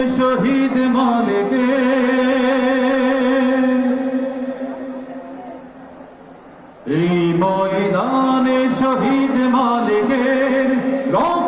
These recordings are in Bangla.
শহীদ মনেকে এই ময়দানে শহীদ মালিকের রক্ত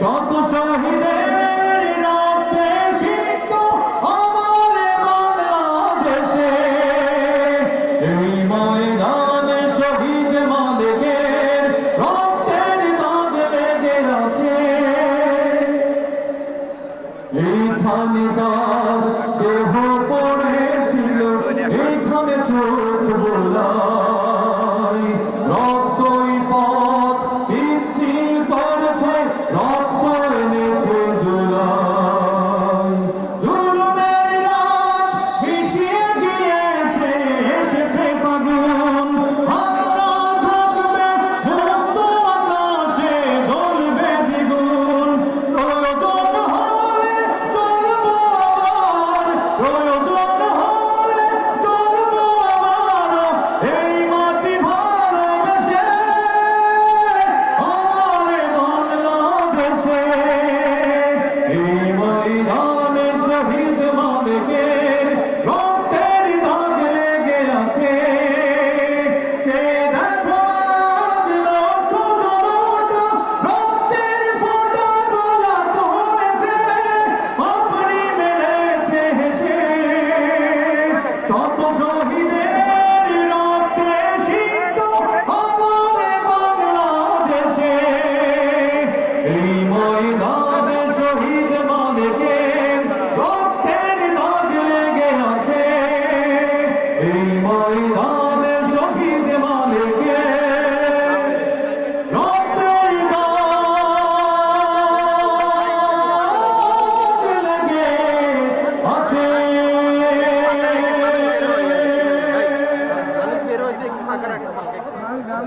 শত শহীদের রক্তে সিদ্ধ আমার বাংলাদেশে। এই ময়দানে শহীদ মালিকের রক্তের দাগ লেগে আছে। এইখানে তার দেহ পড়েছিল, এইখানে চোখ বোলা।